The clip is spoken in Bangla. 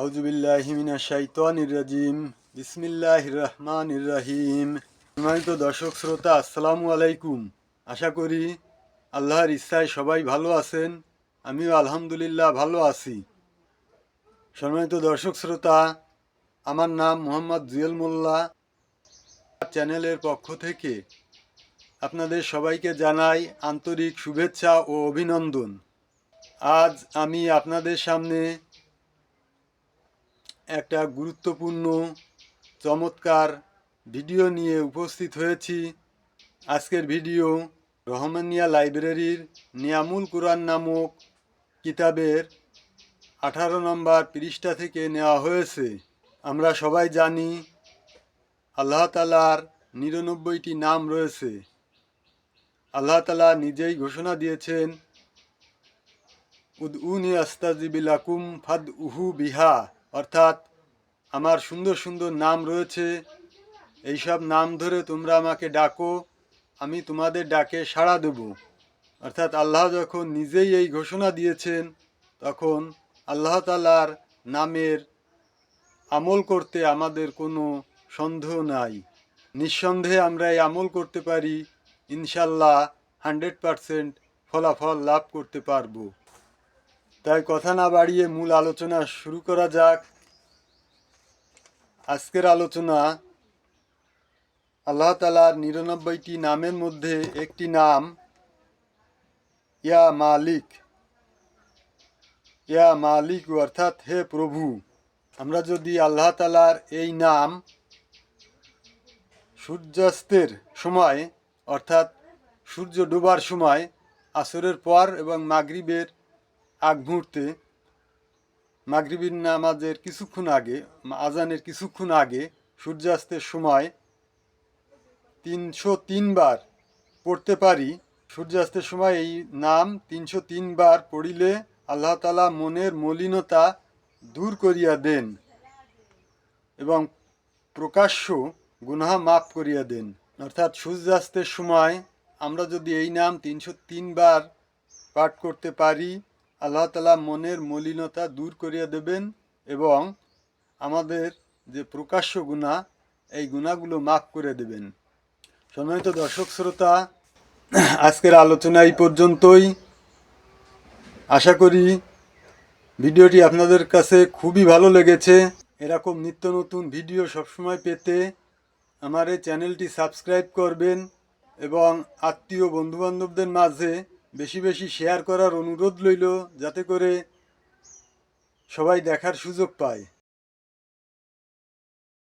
আউজুবিল্লাহিমিনা শাইতানির রাজিম। বিসমিল্লাহ রহমান রাহিম। সম্মানিত দর্শক, শ্রোতা, আসসালামু আলাইকুম। আশা করি আল্লাহর ইচ্ছায় সবাই ভালো আছেন, আমিও আলহামদুলিল্লাহ ভালো আছি। সম্মানিত দর্শক, শ্রোতা, আমার নাম মোহাম্মদ জুয়েল মোল্লা। চ্যানেলের পক্ষ থেকে আপনাদের সবাইকে জানাই আন্তরিক শুভেচ্ছা ও অভিনন্দন। আজ আমি আপনাদের সামনে একটা গুরুত্বপূর্ণ, চমৎকার ভিডিও নিয়ে উপস্থিত হয়েছি। আজকের ভিডিও রহমানিয়া লাইব্রেরির নিয়ামুল কোরআন নামক কিতাবের আঠারো নম্বর পৃষ্ঠা থেকে নেওয়া হয়েছে। আমরা সবাই জানি আল্লাহ তালার নিরানব্বইটি নাম রয়েছে। আল্লাহ তালা নিজেই ঘোষণা দিয়েছেন, উদ্উনি আস্তাজিবিলাকুম ফাদ উহু বিহা। অর্থাৎ আমার সুন্দর সুন্দর নাম রয়েছে। এইসব নাম ধরে তোমরা আমাকে ডাকো, আমি তোমাদের ডাকে সাড়া দেব। অর্থাৎ আল্লাহ যখন নিজেই এই ঘোষণা দিয়েছেন, তখন আল্লাহ তালার নামের আমল করতে আমাদের কোনো সন্দেহ নাই। নিঃসন্দেহে আমরা এই আমল করতে পারি ইনশাল্লাহ হান্ড্রেড পারসেন্ট ফলাফল লাভ করতে পারব। তাই কথা না বাড়িয়ে মূল আলোচনা শুরু করা যাক। আজকের আলোচনা আল্লাহ তালার নিরানব্বইটি নামের মধ্যে একটি নাম, ইয়া মালিক। ইয়া মালিক অর্থাৎ হে প্রভু। আমরা যদি আল্লাহ তালার এই নাম সূর্যাস্তের সময়, অর্থাৎ সূর্য ডোবার সময়, আসরের পর এবং মাগরিবের আগ মুহূর্তে মাগরিবির নামাজের কিছুক্ষণ আগে আজানের কিছুক্ষণ আগে সূর্যাস্তের সময় তিনশো তিনবার পড়তে পারি। সূর্যাস্তের সময় এই নাম তিনশো তিনবার পড়িলে আল্লাহ তালা মনের মলিনতা দূর করিয়া দেন এবং প্রকাশ্য গুনাহা মাফ করিয়া দেন। অর্থাৎ সূর্যাস্তের সময় আমরা যদি এই নাম তিনশো তিনবার পাঠ করতে পারি আল্লাহ তালা মনের মলিনতা দূর করিয়া দেবেন এবং আমাদের যে প্রকাশ্য গুণা এই গুণাগুলো মাফ করে দেবেন। সম্মানিত দর্শক, শ্রোতা, আজকের আলোচনা এই পর্যন্তই। আশা করি ভিডিওটি আপনাদের কাছে খুবই ভালো লেগেছে। এরকম নিত্য নতুন ভিডিও সবসময় পেতে আমার এই চ্যানেলটি সাবস্ক্রাইব করবেন এবং আত্মীয় বন্ধুবান্ধবদের মাঝে বেশি বেশি শেয়ার করার অনুরোধ লইল যাতে করে সবাই দেখার সুযোগ পায়।